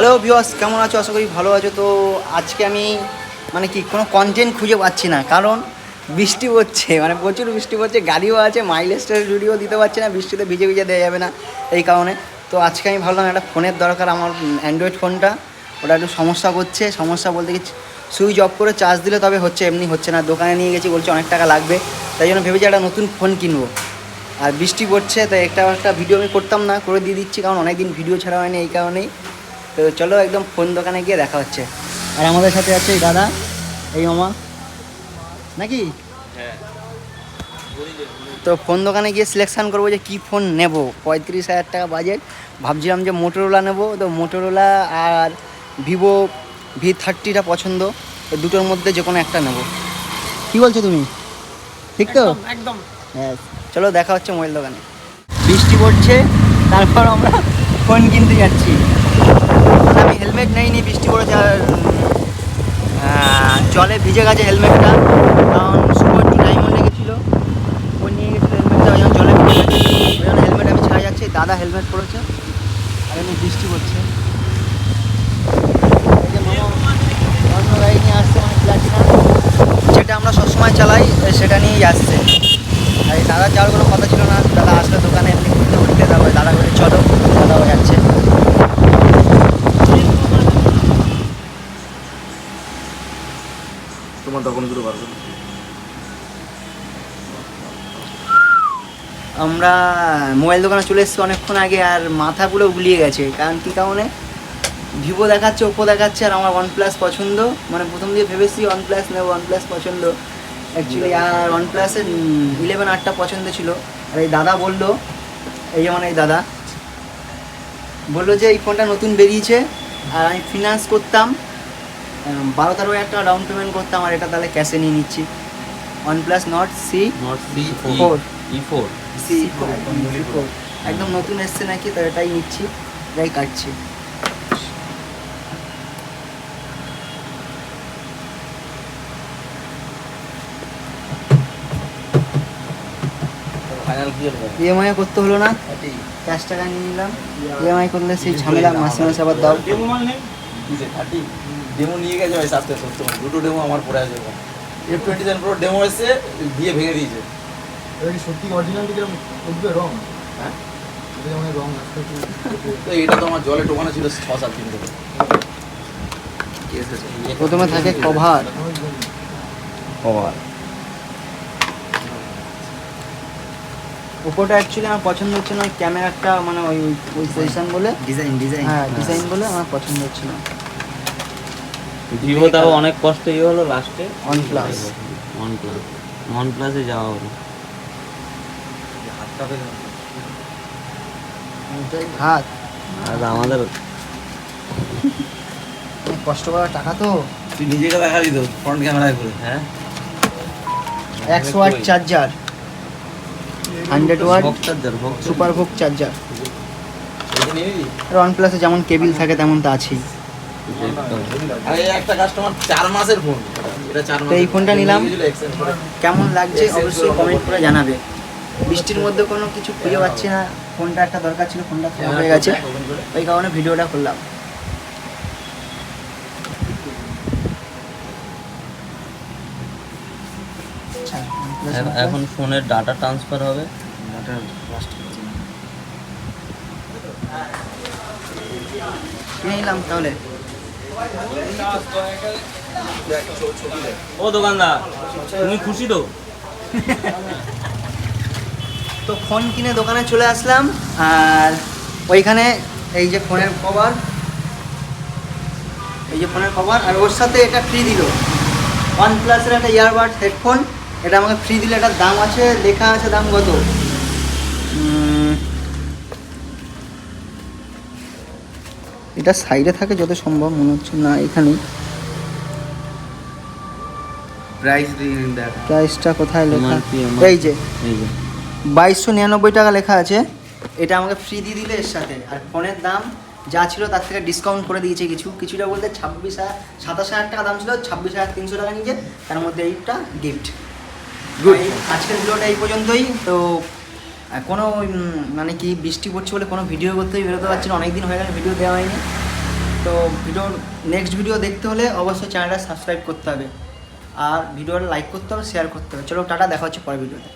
Hello ভিওয়াস কেমন আছো? আশা করি ভালো আছো। তো আজকে আমি মানে কি, কোনো কন্টেন্ট খুঁজে পাচ্ছি না। কারণ বৃষ্টি পড়ছে মানে প্রচুর বৃষ্টি পড়ছে, গাড়িও আছে মাইলেজটার ভিডিও দিতে পারছি না, বৃষ্টিতে ভিজে ভিজে দেওয়া যাবে না এই কারণে। তো আজকে আমি ভাবলাম একটা ফোনের দরকার, আমার অ্যান্ড্রয়েড ফোনটা। ওটা একটু সমস্যা করছে, সমস্যা বলতে কি, সুইচ অফ করে চার্জ দিলে তবে হচ্ছে, এমনি হচ্ছে না। দোকানে নিয়ে গেছি, বলছে অনেক টাকা লাগবে। তাই জন্য ভেবেছি একটা নতুন ফোন কিনবো। আর বৃষ্টি পড়ছে, তাই একটা একটা ভিডিও আমি করতাম না, করে দিয়ে দিচ্ছি, কারণ অনেকদিন ভিডিও ছাড়া হয়নি, এই কারণেই। তো চলো একদম ফোন দোকানে গিয়ে দেখা হচ্ছে। আর আমাদের সাথে আছে এই দাদা এই মামা। নাকি? তো ফোন দোকানে গিয়ে সিলেকশান করব যে কী ফোন নেব। পঁয়ত্রিশ হাজার টাকা বাজেট ভাবছিলাম যে মোটোরোলা নেব। তো মোটোরোলা আর ভিভো ভি থার্টিটা পছন্দ। তো দুটোর মধ্যে যে কোনো একটা নেব। কী বলছো তুমি? ঠিক তো? একদম হ্যাঁ চলো দেখা হচ্ছে মোবাইল দোকানে। বৃষ্টি পড়ছে তারপর আমরা ফোন কিনতে যাচ্ছি। আমি হেলমেট নেইনি, বৃষ্টি পড়েছে আর জলে ভিজে গেছে হেলমেটটা। কারণ শুভ একটু ডায়মন্ড লেগেছিলো। ও নিয়ে গেছিল হেলমেটটা, ওই জলে ভিজে গেছে। ওই জন্য হেলমেট আমি ছাড়া যাচ্ছি। দাদা হেলমেট পরেছে। আর এমনি বৃষ্টি পড়ছে। নিয়ে যেটা আমরা সবসময় চালাই, সেটা নিয়েই আসছে। আর দাদা যাওয়ার কোনো কথা ছিল না। দাদা আসলে দোকানে এমনি ঘুরতে ঘুরতে তারপরে দাদা বলে চলো দাদাও যাচ্ছে আমরা মোবাইল দোকানে চলে এসেছি অনেকক্ষণ আগে আর মাথা পুরো গুলিয়ে গেছে। কারণ কী কারণে? ভিভো দেখাচ্ছে ওপো দেখাচ্ছে আর আমার ওয়ান প্লাস পছন্দ। মানে প্রথম দিয়ে ভেবেছি ওয়ান প্লাস নেব ওয়ান প্লাস পছন্দ অ্যাকচুয়ালি আর ওয়ান প্লাসের ইলেভেন আটটা পছন্দ ছিল। আর এই দাদা বলল এই যেমন এই দাদা বলল যে এই ফোনটা নতুন বেরিয়েছে। আর আমি ফিনান্স করতাম। বারো তেরো হাজার টাকা ডাউন পেমেন্ট করতাম আর এটা তাহলে ক্যাশে নিয়ে নিচ্ছি। OnePlus not C Not C, Four. E four. C একদম নতুন এসছে নাকি তো এটাই নিচ্ছি এটাই কাটছি। ইএমআই করতে হলো না ক্যাশ টাকা নিয়ে নিলাম। ইএমআই করলে সেই ঝামেলা মাসে মাসে আবার দাও। ডেমো মাল নেই কিসে? 30? Demo নিয়ে গেছে ভাই সাথে সত্য। দুটো ডেমো আমার পড়ে আছে F twenty seven pro demo এসছে দিয়ে ভেঙে দিয়েছে। সত্যি অরিজিনাল কীরকম উঠবে রং? হ্যাঁ? তো এটা তো আমার জলে টোকানো ছিল ছ সাত দিন ধরে। প্রথমে থাকে কভার। কভার। ওপোটা অ্যাকচুয়ালি আমার পছন্দ হচ্ছে না ক্যামেরাটা মানে ওই ওই পজিশন বলে। ডিজাইন ডিজাইন হ্যাঁ ডিজাইন বলে আমার পছন্দ হচ্ছে না। ভিভো তাও অনেক কষ্ট ইয়ে হলো লাস্টে OnePlus। ওয়ান প্লাস ওয়ান প্লাসে যাওয়া হলো। হাত। আর আমাদের কষ্ট করার টাকা তো। তুই নিজেকে দেখাবি তো ফ্রন্ট ক্যামেরায় করে। হ্যাঁ। একশো watt charger hundred watt charger super VOOC charger one প্লাসে যেমন কেবিল থাকে তেমন তো আছেই। একটা কাস্টমার চার মাসের ফোন এটা চার তো এই ফোনটা নিলাম। কেমন লাগছে? অবশ্যই কমেন্ট করে জানাবে। বৃষ্টির মধ্যে কোনো কিছু খুঁজে পাচ্ছি না। ফোনটা একটা দরকার ছিল ফোনটা খারাপ হয়ে গেছে। ওই কারণে ভিডিওটা করলাম আচ্ছা, এখন- ফোনের ডাটা ট্রান্সফার হবে। কিনে নিলাম তাহলে। ও দোকানদার, তুমি খুশি তো? তো ফোন কিনে দোকানে চলে আসলাম, আর ওইখানে এই যে ফোনের কভার, এই যে ফোনের কভার, আর ওর সাথে এটা ফ্রি দিল। ওয়ান প্লাসের একটা ইয়ারবাড হেডফোন এটা আমাকে ফ্রি দিলে, এটার দাম আছে, লেখা আছে দাম কত? এটা সাইডে থাকে যত সম্ভব মনে হচ্ছে না এখানেই। প্রাইস প্রাইসটা কোথায় লেখা? এই যে বাইশশো নিরানব্বই টাকা লেখা আছে। এটা আমাকে ফ্রি দিয়ে দিলে এর সাথে। আর ফোনের দাম যা ছিল তার থেকে ডিসকাউন্ট করে দিয়েছে কিছু। কিছুটা বলতে ছাব্বিশ হাজার সাতাশ হাজার টাকা দাম ছিল ছাব্বিশ হাজার তিনশো টাকা নিয়েছে। তার মধ্যে এইটা গিফট গুড আজকের ভিডিওটা এই পর্যন্তই। তো কোনো মানে কি বৃষ্টি পড়ছে বলে কোনো ভিডিও করতেই বেরোতে পারছি না। অনেকদিন হয়ে গেলে ভিডিও দেওয়া হয়নি। তো ভিডিও নেক্সট ভিডিও দেখতে হলে অবশ্যই চ্যানেলটা সাবস্ক্রাইব করতে হবে। আর ভিডিওটা লাইক করতে হবে শেয়ার করতে হবে। চলো, টাটা, দেখা হচ্ছে পরের ভিডিওতে